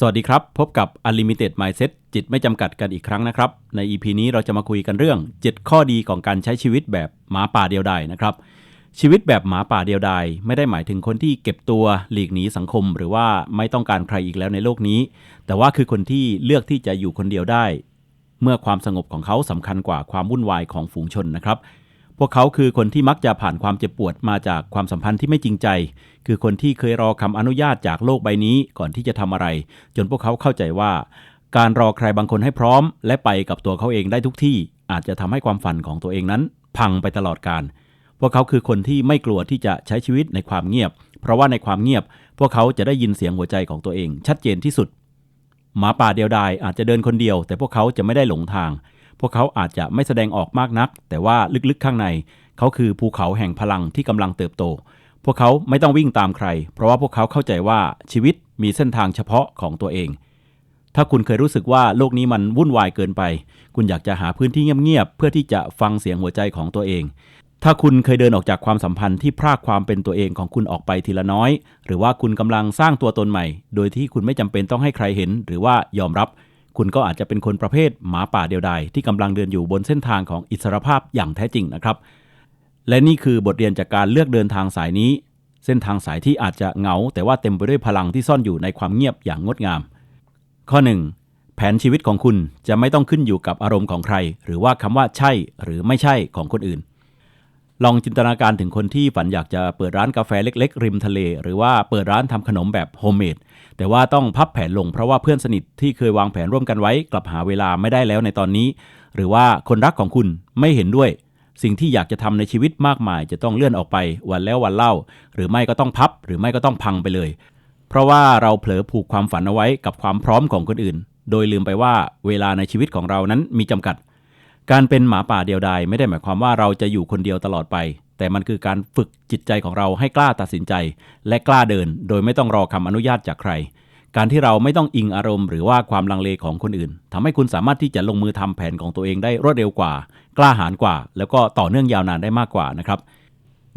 สวัสดีครับ พบกับ Unlimited Mindset จิตไม่จำกัดกันอีกครั้งนะครับ ใน EP นี้เราจะมาคุยกันเรื่อง 7 ข้อดีของการใช้ชีวิตแบบหมาป่าเดียวดายนะครับ ชีวิตแบบหมาป่าเดียวดายไม่ได้หมายถึงคนที่เก็บตัวหลีกหนีสังคม หรือว่าไม่ต้องการใครอีกแล้วในโลกนี้ แต่ว่าคือคนที่เลือกที่จะอยู่คนเดียวได้ เมื่อความสงบของเขาสำคัญกว่าความวุ่นวายของฝูงชนนะครับ พวกเขาคือคนที่มักจะผ่านความเจ็บปวดมาจากความสัมพันธ์ที่ไม่จริงใจ คือคนที่เคยรอคำอนุญาตจากโลกใบนี้ก่อนที่จะทำอะไร จนพวกเขาเข้าใจว่า การรอใครบางคนให้พร้อม และไปกับตัวเขาเองได้ทุกที่ อาจจะทำให้ความฝันของตัวเองนั้น พังไปตลอดการ พวกเขาคือคนที่ไม่กลัวที่จะใช้ชีวิตในความเงียบ เพราะว่าในความเงียบ พวกเขาจะได้ยินเสียงหัวใจของตัวเอง ชัดเจนที่สุด หมาป่าเดียวดายอาจจะเดินคนเดียว แต่พวกเขาจะไม่ได้หลงทาง พวกเขาอาจจะไม่แสดงออกมากนัก แต่ว่าลึกๆข้างใน เขาคือภูเขาแห่งพลังที่กำลังเติบโต พวกเขาไม่ต้องวิ่งตามใคร เพราะว่าพวกเขาเข้าใจว่าชีวิตมีเส้นทางเฉพาะของตัวเอง ถ้าคุณเคยรู้สึกว่าโลกนี้มันวุ่นวายเกินไป คุณอยากจะหาพื้นที่เงียบๆเพื่อที่จะฟังเสียงหัวใจของตัวเองถ้าคุณเคยเดินออกจากความสัมพันธ์ที่พรากความเป็นตัวเองของคุณออกไปทีละน้อย หรือว่าคุณกำลังสร้างตัวตนใหม่ โดยที่คุณไม่จำเป็นต้องให้ใครเห็น หรือว่ายอมรับ คุณก็อาจจะเป็นคนประเภทหมาป่าเดียวดายที่กำลังเดินอยู่บนเส้นทางของอิสรภาพอย่างแท้จริงนะครับ และนี่คือบทเรียนจากการเลือกเดินทางสายนี้ เส้นทางสายที่อาจจะเหงา แต่ว่าเต็มไปด้วยพลังที่ซ่อนอยู่ในความเงียบอย่างงดงาม ข้อ 1. แผนชีวิตของคุณจะไม่ต้องขึ้นอยู่กับอารมณ์ของใคร หรือว่าคำว่าใช่หรือไม่ใช่ของคนอื่นลองจินตนาการถึงคนที่ฝันอยากจะเปิดร้านกาแฟเล็ก ๆ ริมทะเล หรือว่าเปิดร้านทำขนมแบบโฮมเมด แต่ว่าต้องพับแผนลงเพราะว่าเพื่อนสนิทที่เคยวางแผนร่วมกันไว้ กลับหาเวลาไม่ได้แล้วในตอนนี้ หรือว่าคนรักของคุณไม่เห็นด้วย สิ่งที่อยากจะทำในชีวิตมากมาย จะต้องเลื่อนออกไปวันแล้ววันเล่า หรือไม่ก็ต้องพับ หรือไม่ก็ต้องพังไปเลย เพราะว่าเราเผลอผูกความฝันเอาไว้กับความพร้อมของคนอื่น โดยลืมไปว่าเวลาในชีวิตของเรานั้นมีจำกัด การเป็นหมาป่าเดียวดายไม่ได้หมายความว่าเราจะอยู่คนเดียวตลอดไป แต่มันคือการฝึกจิตใจของเราให้กล้าตัดสินใจ และกล้าเดิน โดยไม่ต้องรอคำอนุญาตจากใคร การที่เราไม่ต้องอิงอารมณ์หรือว่าความลังเลของคนอื่นทำให้คุณสามารถที่จะลงมือทำแผนของตัวเองได้รวดเร็วกว่า กล้าหาญกว่า แล้วก็ต่อเนื่องยาวนานได้มากกว่านะครับ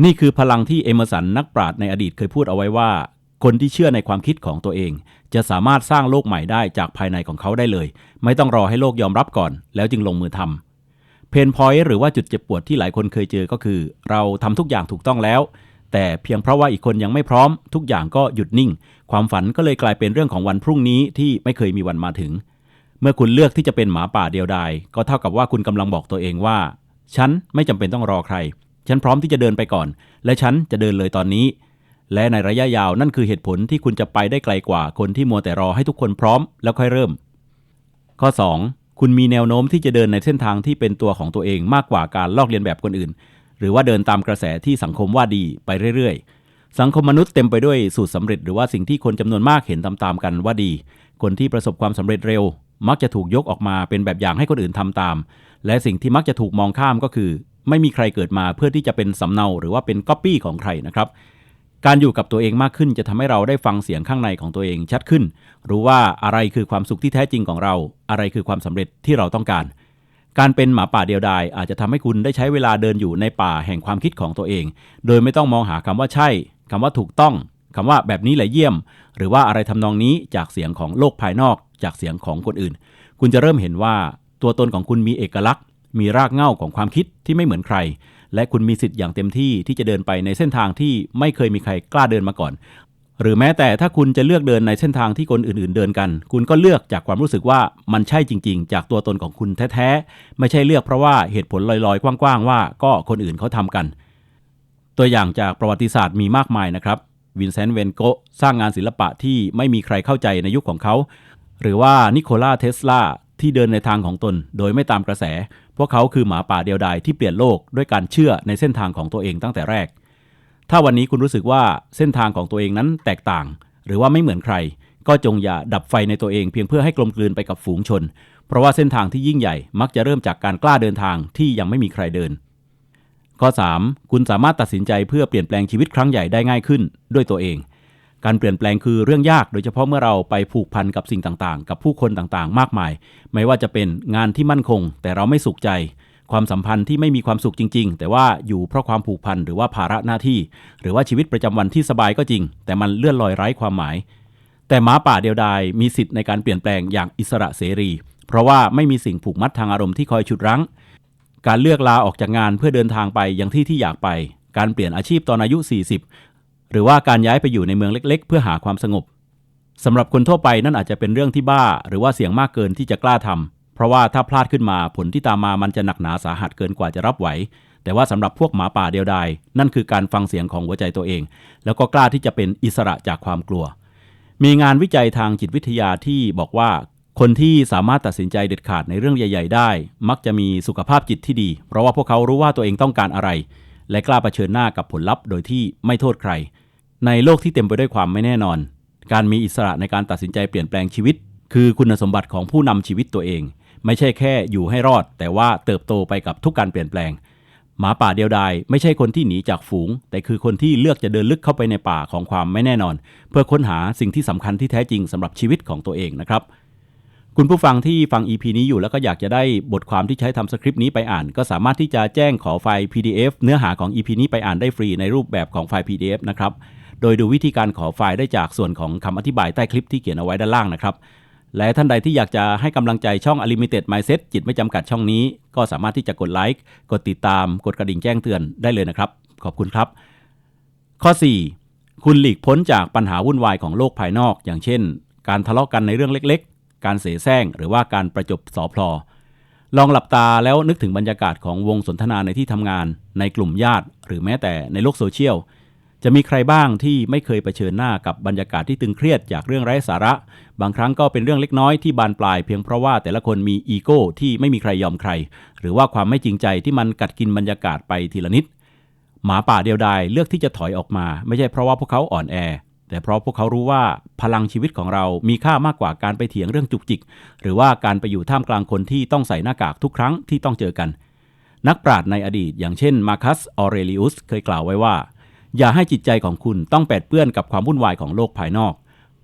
นี่คือพลังที่เอเมอร์สันนักปราชญ์ในอดีตเคยพูดเอาไว้ว่า คนที่เชื่อในความคิดของตัวเอง จะสามารถสร้างโลกใหม่ได้จากภายในของเขาได้เลย ไม่ต้องรอให้โลกยอมรับก่อน แล้วจึงลงมือทำ เพนพอยต์หรือว่าจุดเจ็บปวดที่หลายคนเคยเจอก็คือ เราทำทุกอย่างถูกต้องแล้ว แต่เพียงเพราะว่าอีกคนยังไม่พร้อม ทุกอย่างก็หยุดนิ่ง ความฝันก็เลยกลายเป็นเรื่องของวันพรุ่งนี้ที่ไม่เคยมีวันมาถึง เมื่อคุณเลือกที่จะเป็นหมาป่าเดียวดายก็เท่ากับว่าคุณกำลังบอกตัวเองว่า ฉันไม่จำเป็นต้องรอใคร ฉันพร้อมที่จะเดินไปก่อน และฉันจะเดินเลยตอนนี้ และในระยะยาวนั่นคือเหตุผลที่คุณจะไปได้ไกลกว่าคนที่มัวแต่รอให้ทุกคนพร้อม แล้วค่อยเริ่ม ข้อ 2. คุณมีแนวโน้มที่จะเดินในเส้นทางที่เป็นตัวของตัวเองมากกว่าการลอกเลียนแบบคนอื่น หรือว่าเดินตามกระแสที่สังคมว่าดีไปเรื่อยๆ สังคมมนุษย์เต็มไปด้วยสูตรสำเร็จ หรือว่าสิ่งที่คนจำนวนมากเห็นตามๆกันว่าดี คนที่ประสบความสำเร็จเร็ว มักจะถูกยกออกมาเป็นแบบอย่างให้คนอื่นทำตาม และสิ่งที่มักจะถูกมองข้ามก็คือ ไม่มีใครเกิดมาเพื่อที่จะเป็นสำเนาหรือว่าเป็นก๊อปปี้ของใครนะครับ การอยู่กับตัวเองมากขึ้นจะทำให้เราได้ฟังเสียงข้างในของตัวเองชัดขึ้น รู้ว่าอะไรคือความสุขที่แท้จริงของเรา อะไรคือความสำเร็จที่เราต้องการ การเป็นหมาป่าเดียวดายอาจจะทำให้คุณได้ใช้เวลาเดินอยู่ในป่าแห่งความคิดของตัวเอง โดยไม่ต้องมองหาคำว่าใช่คำว่าถูกต้องคำว่าแบบนี้แหละเยี่ยม หรือว่าอะไรทำนองนี้จากเสียงของโลกภายนอก จากเสียงของคนอื่น คุณจะเริ่มเห็นว่า ตัวตนของคุณมีเอกลักษณ์ มีรากเหง้าของความคิดที่ไม่เหมือนใคร และคุณมีสิทธิ์อย่างเต็มที่ที่จะเดินไปในเส้นทางที่ไม่เคยมีใครกล้าเดินมาก่อน หรือแม้แต่ถ้าคุณจะเลือกเดินในเส้นทางที่คนอื่น ๆ เดินกัน คุณก็เลือกจากความรู้สึกว่ามันใช่จริง ๆ จากตัวตนของคุณแท้ ๆ ไม่ใช่เลือกเพราะว่าเหตุผลลอย ๆ กว้าง ๆ ว่าก็คนอื่นเขาทำกัน ตัวอย่างจากประวัติศาสตร์มีมากมายนะครับวินเซนต์เวนโกะสร้างงานศิลปะที่ไม่มีใครเข้าใจในยุคของเขา หรือว่านิโคลาเทสลาที่เดินในทางของตนโดยไม่ตามกระแส พวกเขาคือหมาป่าเดียวดายที่เปลี่ยนโลกด้วยการเชื่อในเส้นทางของตัวเองตั้งแต่แรก ถ้าวันนี้คุณรู้สึกว่าเส้นทางของตัวเองนั้นแตกต่าง หรือว่าไม่เหมือนใคร ก็จงอย่าดับไฟในตัวเองเพียงเพื่อให้กลมกลืนไปกับฝูงชน เพราะว่าเส้นทางที่ยิ่งใหญ่มักจะเริ่มจากการกล้าเดินทางที่ยังไม่มีใครเดิน ข้อ 3. คุณสามารถตัดสินใจเพื่อเปลี่ยนแปลงชีวิตครั้งใหญ่ได้ง่ายขึ้นด้วยตัวเอง การเปลี่ยนแปลงคือเรื่องยาก โดยเฉพาะเมื่อเราไปผูกพันกับสิ่งต่างๆ กับผู้คนต่างๆ มากมาย ไม่ว่าจะเป็นงานที่มั่นคง แต่เราไม่สุขใจ ความสัมพันธ์ที่ไม่มีความสุขจริง ๆ แต่ว่าอยู่เพราะความผูกพันหรือว่าภาระหน้าที่ หรือว่าชีวิตประจำวันที่สบายก็จริง แต่มันเลื่อนลอยไร้ความหมาย แต่หมาป่าเดียวดายมีสิทธิ์ในการเปลี่ยนแปลงอย่างอิสระเสรี เพราะว่าไม่มีสิ่งผูกมัดทางอารมณ์ที่คอยฉุดรั้ง การเลือกลาออกจากงานเพื่อเดินทางไปยังที่ที่อยากไปการเปลี่ยนอาชีพตอนอายุ 40 หรือว่าการย้ายไปอยู่ในเมืองเล็ก ๆ เพื่อหาความสงบสำหรับคนทั่วไปนั่นอาจจะเป็นเรื่องที่บ้า หรือว่าเสี่ยงมากเกินที่จะกล้าทำเพราะว่าถ้าพลาดขึ้นมาผลที่ตามมามันจะหนักหนาสาหัสเกินกว่าจะรับไหว แต่ว่าสำหรับพวกหมาป่าเดียวดายนั่นคือการฟังเสียงของหัวใจตัวเอง แล้วก็กล้าที่จะเป็นอิสระจากความกลัว มีงานวิจัยทางจิตวิทยาที่บอกว่าคนที่สามารถตัดสินใจเด็ดขาดในเรื่องใหญ่ ๆ ได้ มักจะมีสุขภาพจิตที่ดี เพราะว่าพวกเขารู้ว่าตัวเองต้องการอะไร และกล้าเผชิญหน้ากับผลลัพธ์โดยที่ไม่โทษใคร ในโลกที่เต็มไปด้วยความไม่แน่นอน การมีอิสระในการตัดสินใจเปลี่ยนแปลงชีวิต คือคุณสมบัติของผู้นำชีวิตตัวเอง ไม่ใช่แค่อยู่ให้รอด แต่ว่าเติบโตไปกับทุกการเปลี่ยนแปลง หมาป่าเดียวดายไม่ใช่คนที่หนีจากฝูง แต่คือคนที่เลือกจะเดินลึกเข้าไปในป่าของความไม่แน่นอน เพื่อค้นหาสิ่งที่สำคัญที่แท้จริงสำหรับชีวิตของตัวเองนะครับ คุณผู้ฟังที่ฟัง EP นี้อยู่แล้วก็อยากจะได้บทความที่ใช้ทำสคริปต์นี้ไปอ่าน ก็สามารถที่จะแจ้งขอไฟล์ PDF เนื้อหาของ EP นี้ไปอ่านได้ฟรีในรูปแบบของไฟล์ PDF นะครับ โดยดูวิธีการขอไฟล์ได้จากส่วนของคำอธิบายใต้คลิปที่เขียนเอาไว้ด้านล่างนะครับ และท่านใดที่อยากจะให้กำลังใจช่อง Unlimited Mindset จิตไม่จำกัดช่องนี้ ก็สามารถที่จะกดไลค์ กดติดตาม กดกระดิ่งแจ้งเตือนได้เลยนะครับ ขอบคุณครับ ข้อ 4 คุณหลีกพ้นจากปัญหาวุ่นวายของโลกภายนอก อย่างเช่น การทะเลาะกันในเรื่องเล็ก การเสแสร้ง หรือว่าการประจบสอพลอลองหลับตาแล้วนึกถึงบรรยากาศของวงสนทนาในที่ทำงาน ในกลุ่มญาติ หรือแม้แต่ในโลกโซเชียล จะมีใครบ้างที่ไม่เคยเผชิญหน้ากับบรรยากาศที่ตึงเครียดจากเรื่องไร้สาระ บางครั้งก็เป็นเรื่องเล็กน้อยที่บานปลายเพียงเพราะว่าแต่ละคนมีอีโก้ที่ไม่มีใครยอมใคร หรือว่าความไม่จริงใจที่มันกัดกินบรรยากาศไปทีละนิด หมาป่าเดียวดายเลือกที่จะถอยออกมา ไม่ใช่เพราะว่าพวกเขาอ่อนแอ แต่เพราะพวกเขารู้ว่าพลังชีวิตของเรามีค่ามากกว่าการไปเถียงเรื่องจุกจิก หรือว่าการไปอยู่ท่ามกลางคนที่ต้องใส่หน้ากากทุกครั้งที่ต้องเจอกัน นักปราชญ์ในอดีต อย่างเช่นมาคัสออเรลิอุสเคยกล่าวไว้ว่า อย่าให้จิตใจของคุณต้องแปดเปื้อนกับความวุ่นวายของโลกภายนอก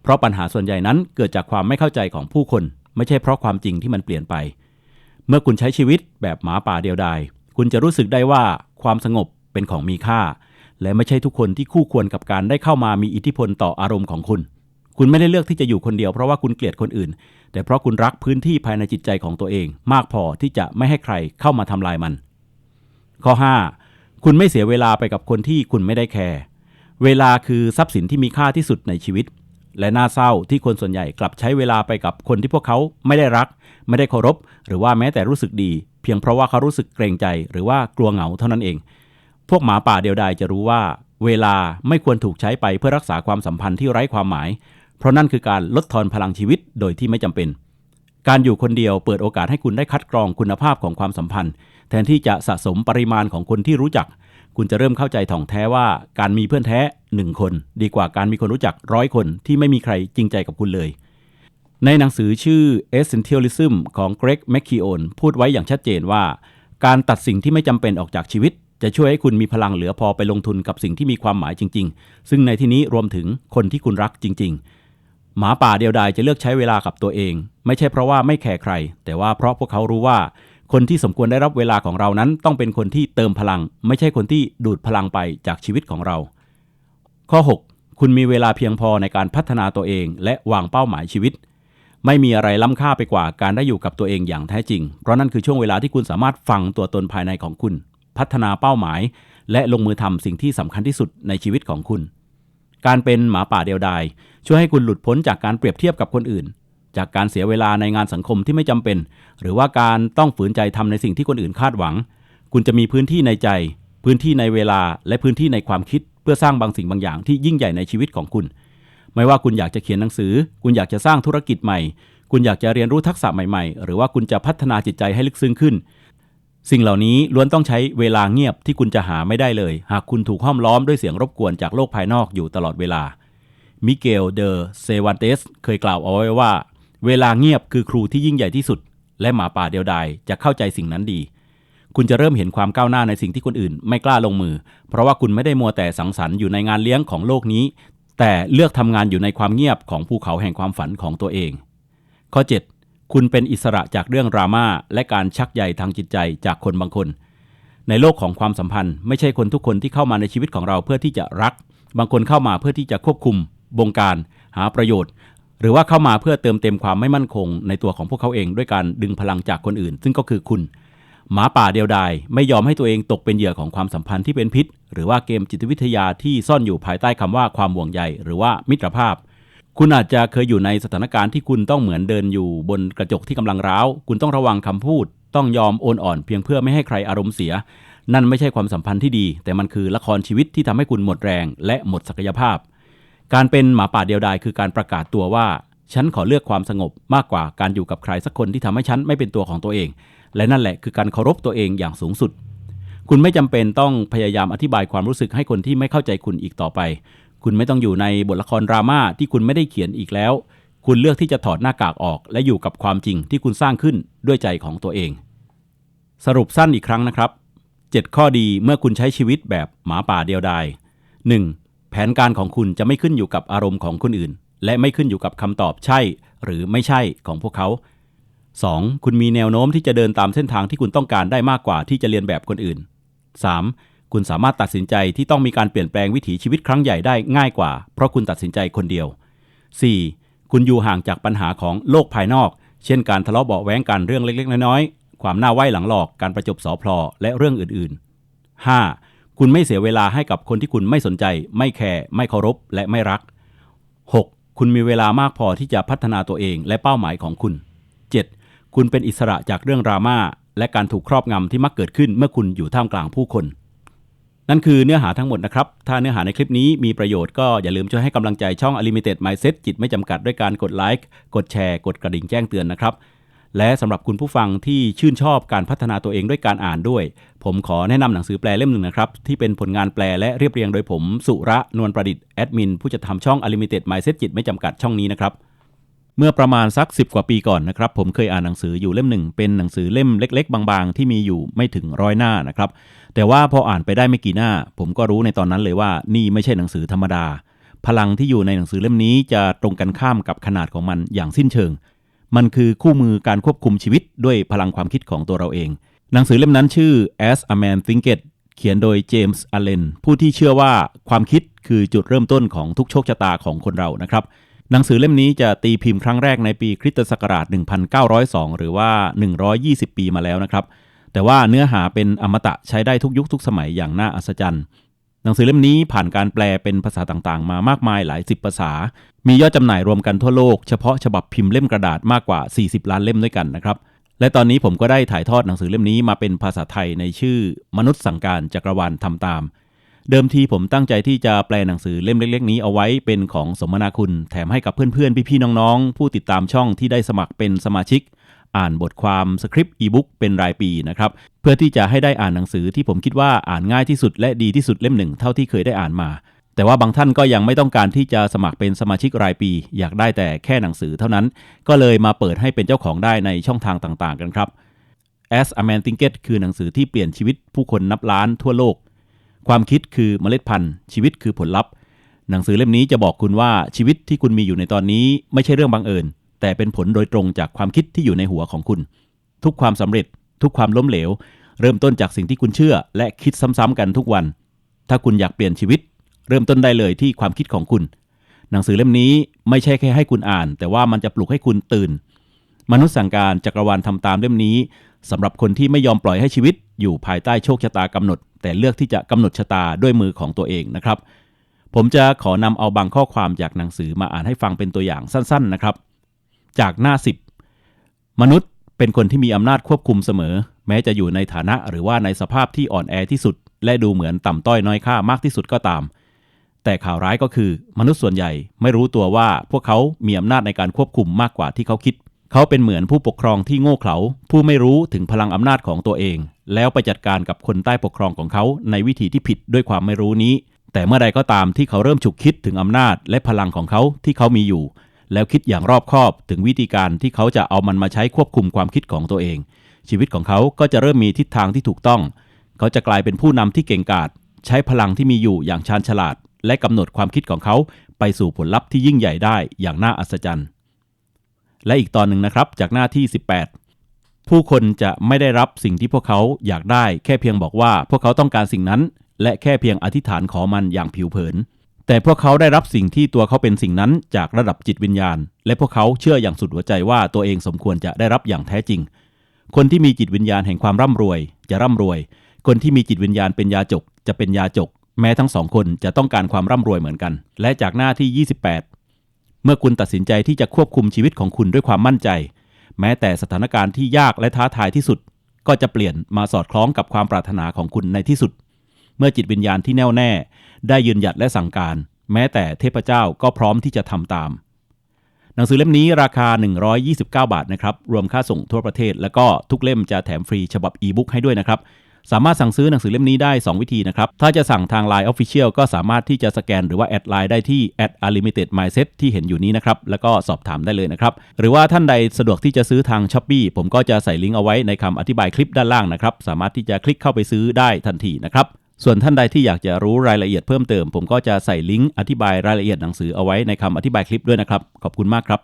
เพราะปัญหาส่วนใหญ่นั้นเกิดจากความไม่เข้าใจของผู้คน ไม่ใช่เพราะความจริงที่มันเปลี่ยนไป เมื่อคุณใช้ชีวิตแบบหมาป่าเดียวดายคุณจะรู้สึกได้ว่าความสงบเป็นของมีค่า และไม่ใช่ทุกคนที่คู่ควรกับการได้เข้ามามีอิทธิพลต่ออารมณ์ของคุณ คุณไม่ได้เลือกที่จะอยู่คนเดียวเพราะว่าคุณเกลียดคนอื่น แต่เพราะคุณรักพื้นที่ภายในจิตใจของตัวเอง มากพอที่จะไม่ให้ใครเข้ามาทำลายมัน ข้อ 5 คุณไม่เสียเวลาไปกับคนที่คุณไม่ได้แคร์เวลาคือทรัพย์สินที่มีค่าที่สุดในชีวิต และน่าเศร้าที่คนส่วนใหญ่กลับใช้เวลาไปกับคนที่พวกเขาไม่ได้รัก ไม่ได้เคารพ หรือว่าแม้แต่รู้สึกดี เพียงเพราะว่าเขารู้สึกเกรงใจ หรือว่ากลัวเหงาเท่านั้นเอง พวกหมาป่าเดียวดายจะรู้ว่า เวลาไม่ควรถูกใช้ไปเพื่อรักษาความสัมพันธ์ที่ไร้ความหมาย เพราะนั่นคือการลดทอนพลังชีวิตโดยที่ไม่จำเป็น การอยู่คนเดียวเปิดโอกาสให้คุณได้คัดกรองคุณภาพของความสัมพันธ์ แทนที่จะสะสมปริมาณของคนที่รู้จัก คุณจะเริ่มเข้าใจถ่องแท้ว่าการมีเพื่อนแท้หนึ่งคน ดีกว่าการมีคนรู้จักร้อยคนที่ไม่มีใครจริงใจกับคุณเลยในหนังสือชื่อ Essentialism ของ Greg m c k e o n พูดไว้อย่างชัดเจนว่า การตัดสิ่งที่ไม่จำเป็นออกจากชีวิต จะช่วยให้คุณมีพลังเหลือพอไปลงทุนกับสิ่งที่มีความหมายจริง ๆ ซึ่งในที่นี้รวมถึงคนที่คุณรักจริง ๆ หมาป่าเดียวดายจะเลือกใช้เวลากับตัวเอง ไม่ใช่เพราะว่าไม่แคร์ใคร แต่ว่าเพราะพวกเขารู้ว่า คนที่สมควรได้รับเวลาของเรานั้น ต้องเป็นคนที่เติมพลัง ไม่ใช่คนที่ดูดพลังไปจากชีวิตของเรา ข้อ 6 คุณมีเวลาเพียงพอในการพัฒนาตัวเอง และวางเป้าหมายชีวิตไม่มีอะไรล้ำค่าไปกว่าการได้อยู่กับตัวเองอย่างแท้จริง เพราะนั่นคือช่วงเวลาที่คุณสามารถฟังตัวตนภายในของคุณ พัฒนาเป้าหมาย และลงมือทำสิ่งที่สำคัญที่สุดในชีวิตของคุณ การเป็นหมาป่าเดียวดายช่วยให้คุณหลุดพ้นจากการเปรียบเทียบกับคนอื่น จากการเสียเวลาในงานสังคมที่ไม่จำเป็น หรือว่าการต้องฝืนใจทำในสิ่งที่คนอื่นคาดหวัง คุณจะมีพื้นที่ในใจ พื้นที่ในเวลาและพื้นที่ในความคิด เพื่อสร้างบางสิ่งบางอย่างที่ยิ่งใหญ่ในชีวิตของคุณ ไม่ว่าคุณอยากจะเขียนหนังสือ คุณอยากจะสร้างธุรกิจใหม่ คุณอยากจะเรียนรู้ทักษะใหม่ๆ หรือว่าคุณจะพัฒนาจิตใจให้ลึกซึ้งขึ้น สิ่งเหล่านี้ล้วนต้องใช้เวลาเงียบที่คุณจะหาไม่ได้เลย หากคุณถูกห้อมล้อมด้วยเสียงรบกวนจากโลกภายนอกอยู่ตลอดเวลา มิเกลเดอเซวันเตสเคยกล่าวเอาไว้ว่า เวลาเงียบคือครูที่ยิ่งใหญ่ที่สุด และหมาป่าเดียวดายจะเข้าใจสิ่งนั้นดี คุณจะเริ่มเห็นความก้าวหน้าในสิ่งที่คนอื่นไม่กล้าลงมือ เพราะว่าคุณไม่ได้มัวแต่สังสรรค์อยู่ในงานเลี้ยงของโลกนี้ แต่เลือกทำงานอยู่ในความเงียบของภูเขาแห่งความฝันของตัวเอง ข้อ 7 คุณเป็นอิสระจากเรื่องดราม่าและการชักใยทางจิตใจจากคนบางคน ในโลกของความสัมพันธ์ ไม่ใช่คนทุกคนที่เข้ามาในชีวิตของเราเพื่อที่จะรัก บางคนเข้ามาเพื่อที่จะควบคุม บงการ หาประโยชน์ หรือว่าเข้ามาเพื่อเติมเต็มความไม่มั่นคง ในตัวของพวกเขาเองด้วยการดึงพลังจากคนอื่น ซึ่งก็คือคุณ หมาป่าเดียวดายไม่ยอมให้ตัวเองตกเป็นเหยื่อของความสัมพันธ์ที่เป็นพิษ หรือว่าเกมจิตวิทยาที่ซ่อนอยู่ภายใต้คำว่าความห่วงใยหรือว่ามิตรภาพ คุณอาจจะเคยอยู่ในสถานการณ์ที่คุณต้องเหมือนเดินอยู่บนกระจกที่กำลังร้าว คุณต้องระวังคำพูด ต้องยอมโอนอ่อนเพียงเพื่อไม่ให้ใครอารมณ์เสีย นั่นไม่ใช่ความสัมพันธ์ที่ดี แต่มันคือละครชีวิตที่ทำให้คุณหมดแรง และหมดศักยภาพ การเป็นหมาป่าเดียวดายคือการประกาศตัวว่า ฉันขอเลือกความสงบมากกว่าการอยู่กับใครสักคนที่ทำให้ฉันไม่เป็นตัวของตัวเอง และนั่นแหละคือการเคารพตัวเองอย่างสูงสุด คุณไม่จำเป็นต้องพยายามอธิบายความรู้สึกให้คนที่ไม่เข้าใจคุณอีกต่อไป คุณไม่ต้องอยู่ในบทละครดราม่าที่คุณไม่ได้เขียนอีกแล้ว คุณเลือกที่จะถอดหน้ากากออก และอยู่กับความจริงที่คุณสร้างขึ้นด้วยใจของตัวเอง สรุปสั้นอีกครั้งนะครับ 7 ข้อดีเมื่อคุณใช้ชีวิตแบบหมาป่าเดียวดาย 1. แผนการของคุณจะไม่ขึ้นอยู่กับอารมณ์ของคนอื่น และไม่ขึ้นอยู่กับคำตอบใช่ หรือไม่ใช่ของพวกเขา 2. คุณมีแนวโน้มที่จะเดินตามเส้นทางที่คุณต้องการได้มากกว่าที่จะเรียนแบบคนอื่น 3. คุณสามารถตัดสินใจที่ต้องมีการเปลี่ยนแปลงวิถีชีวิตครั้งใหญ่ได้ง่ายกว่า เพราะคุณตัดสินใจคนเดียว 4. คุณอยู่ห่างจากปัญหาของโลกภายนอก เช่นการทะเลาะเบาะแว้งกันเรื่องเล็กๆ น้อยๆ ความหน้าไหวหลังหลอกการประจบสอพลอและเรื่องอื่นๆ 5. คุณไม่เสียเวลาให้กับคนที่คุณไม่สนใจ ไม่แคร์ไม่เคารพ และไม่รัก 6. คุณมีเวลามากพอที่จะพัฒนาตัวเองและเป้าหมายของคุณ 7. คุณเป็นอิสระจากเรื่องดราม่าและการถูกครอบงำที่มักเกิดขึ้นเมื่อคุณอยู่ท่ามกลางผู้คน นั่นคือเนื้อหาทั้งหมดนะครับ ถ้าเนื้อหาในคลิปนี้มีประโยชน์ก็อย่าลืมช่วยให้กำลังใจช่อง Unlimited Mindset จิตไม่จำกัดด้วยการกดไลค์ กดแชร์ กดกระดิ่งแจ้งเตือนนะครับ และสำหรับคุณผู้ฟังที่ชื่นชอบการพัฒนาตัวเองด้วยการอ่านด้วย ผมขอแนะนำหนังสือแปลเล่มหนึ่งนะครับ ที่เป็นผลงานแปลและเรียบเรียงโดยผม สุระ นวลประดิษฐ์ แอดมินผู้จัดทำช่อง Unlimited Mindset จิตไม่จำกัดช่องนี้นะครับ เมื่อประมาณสัก 10 กว่าปีก่อนนะครับ ผมเคยอ่านหนังสืออยู่เล่มหนึ่ง เป็นหนังสือเล่มเล็ก ๆ บางๆ ที่มีอยู่ไม่ถึงร้อยหน้านะครับ แต่ว่าพออ่านไปได้ไม่กี่หน้า ผมก็รู้ในตอนนั้นเลยว่านี่ไม่ใช่หนังสือธรรมดา พลังที่อยู่ในหนังสือเล่มนี้จะตรงกันข้ามกับขนาดของมันอย่างสิ้นเชิง มันคือคู่มือการควบคุมชีวิตด้วยพลังความคิดของตัวเราเอง หนังสือเล่มนั้นชื่อ As a Man Thinketh เขียนโดยเจมส์อเลนผู้ที่เชื่อว่าความคิดคือจุดเริ่มต้นของทุกโชคชะตาของคนเรานะครับ หนังสือเล่มนี้จะตีพิมพ์ครั้งแรกในปีคริสตศักราช 1902 หรือว่า 120 ปีมาแล้วนะครับ แต่ว่าเนื้อหาเป็นอมตะใช้ได้ทุกยุคทุกสมัยอย่างน่าอัศจรรย์ หนังสือเล่มนี้ผ่านการแปลเป็นภาษาต่างๆ มามากมายหลายสิบภาษา มียอดจำหน่ายรวมกันทั่วโลก เฉพาะฉบับพิมพ์เล่มกระดาษมากกว่า 40 ล้านเล่มด้วยกันนะครับและตอนนี้ผมก็ได้ถ่ายทอดหนังสือเล่มนี้มาเป็นภาษาไทยในชื่อ มนุษย์สั่งการจักรวาลทำตาม เดิมทีผมตั้งใจที่จะแปลหนังสือเล่มเล็ก ๆ นี้เอาไว้เป็นของสมนาคุณ แถมให้กับเพื่อนๆ พี่ๆ น้องๆ ผู้ติดตามช่องที่ได้สมัครเป็นสมาชิก อ่านบทความสคริปต์อีบุ๊กเป็นรายปีนะครับ เพื่อที่จะให้ได้อ่านหนังสือที่ผมคิดว่าอ่านง่ายที่สุดและดีที่สุดเล่มหนึ่งเท่าที่เคยได้อ่านมา แต่ว่าบางท่านก็ยังไม่ต้องการที่จะสมัครเป็นสมาชิกรายปี อยากได้แต่แค่หนังสือเท่านั้น ก็เลยมาเปิดให้เป็นเจ้าของได้ในช่องทางต่างๆ กันครับ As a Man Thinketh คือหนังสือที่เปลี่ยนชีวิตผู้คนนับล้านทั่วโลก ความคิดคือเมล็ดพันธุ์ ชีวิตคือผลลัพธ์ หนังสือเล่มนี้จะบอกคุณว่าชีวิตที่คุณมีอยู่ในตอนนี้ไม่ใช่เรื่องบังเอิญ แต่เป็นผลโดยตรงจากความคิดที่อยู่ในหัวของคุณ ทุกความสำเร็จ ทุกความล้มเหลว เริ่มต้นจากสิ่งที่คุณเชื่อ และคิดซ้ำๆกันทุกวัน ถ้าคุณอยากเปลี่ยนชีวิต เริ่มต้นได้เลยที่ความคิดของคุณ หนังสือเล่มนี้ไม่ใช่แค่ให้คุณอ่าน แต่ว่ามันจะปลุกให้คุณตื่น มนุษย์สั่งการจักรวาลทำตามเล่มนี้สำหรับคนที่ไม่ยอมปล่อยให้ชีวิตอยู่ภายใต้โชคชะตากำหนด แต่เลือกที่จะกำหนดชะตาด้วยมือของตัวเองนะครับ ผมจะขอนำเอาบางข้อความจากหนังสือมาอ่านให้ฟังเป็นตัวอย่างสั้น ๆนะครับ จากหน้า 10 มนุษย์เป็นคนที่มีอำนาจควบคุมเสมอ แม้จะอยู่ในฐานะหรือว่าในสภาพที่อ่อนแอที่สุด และดูเหมือนต่ำต้อยน้อยค่ามากที่สุดก็ตาม แต่ข่าวร้ายก็คือ มนุษย์ส่วนใหญ่ไม่รู้ตัวว่าพวกเขามีอำนาจในการควบคุมมากกว่าที่เขาคิด เขาเป็นเหมือนผู้ปกครองที่โง่เขลาผู้ไม่รู้ถึงพลังอำนาจของตัวเอง แล้วไปจัดการกับคนใต้ปกครองของเขาในวิธีที่ผิดด้วยความไม่รู้นี้ แต่เมื่อใดก็ตามที่เขาเริ่มฉุกคิดถึงอำนาจและพลังของเขาที่เขามีอยู่ แล้วคิดอย่างรอบคอบถึงวิธีการที่เขาจะเอามันมาใช้ควบคุมความคิดของตัวเอง ชีวิตของเขาก็จะเริ่มมีทิศทางที่ถูกต้อง เขาจะกลายเป็นผู้นำที่เก่งกาจใช้พลังที่มีอยู่อย่างชาญฉลาด และกำหนดความคิดของเขาไปสู่ผลลัพธ์ที่ยิ่งใหญ่ได้อย่างน่าอัศจรรย์ และอีกตอนหนึ่งนะครับจากหน้าที่ 18 ผู้คนจะไม่ได้รับสิ่งที่พวกเขาอยากได้ แค่เพียงบอกว่าพวกเขาต้องการสิ่งนั้น และแค่เพียงอธิษฐานขอมันอย่างผิวเผิน แต่พวกเขาได้รับสิ่งที่ตัวเขาเป็นสิ่งนั้นจากระดับจิตวิญญาณ และพวกเขาเชื่ออย่างสุดหัวใจว่าตัวเองสมควรจะได้รับอย่างแท้จริง คนที่มีจิตวิญญาณแห่งความร่ำรวย จะร่ำรวย คนที่มีจิตวิญญาณเป็นยาจก จะเป็นยาจก แม้ทั้งสองคนจะต้องการความร่ำรวยเหมือนกัน และจากหน้าที่ 28 เมื่อคุณตัดสินใจที่จะควบคุมชีวิตของคุณด้วยความมั่นใจ แม้แต่สถานการณ์ที่ยากและท้าทายที่สุด ก็จะเปลี่ยนมาสอดคล้องกับความปรารถนาของคุณในที่สุด เมื่อจิตวิญญาณที่แน่วแน่ ได้ยืนหยัดและสั่งการ แม้แต่เทพเจ้าก็พร้อมที่จะทำตาม หนังสือเล่มนี้ราคา 129 บาทนะครับรวมค่าส่งทั่วประเทศ แล้วก็ทุกเล่มจะแถมฟรีฉบับอีบุ๊กให้ด้วยนะครับ สามารถสั่งซื้อหนังสือเล่มนี้ได้ 2 วิธีนะครับ ถ้าจะสั่งทาง Line Official ก็สามารถที่จะสแกนหรือว่าแอดไลน์ได้ที่ a d @unlimited mindset ที่เห็นอยู่นี้นะครับ แล้วก็สอบถามได้เลยนะครับ หรือว่าท่านใดสะดวกที่จะซื้อทาง s h อ p e e ผมก็จะใส่ลิงก์เอาไว้ในคำอธิบายคลิปด้านล่างนะครับ สามารถที่จะคลิกเข้าไปซื้อได้ทันทีนะครับส่วนท่านใดที่อยากจะรู้รายละเอียดเพิ่มเติม ผมก็จะใส่ลิงก์อธิบายรายละเอียดหนังสือเอาไว้ในคำอธิบายคลิปด้วยนะครับ ขอบคุณมากครับ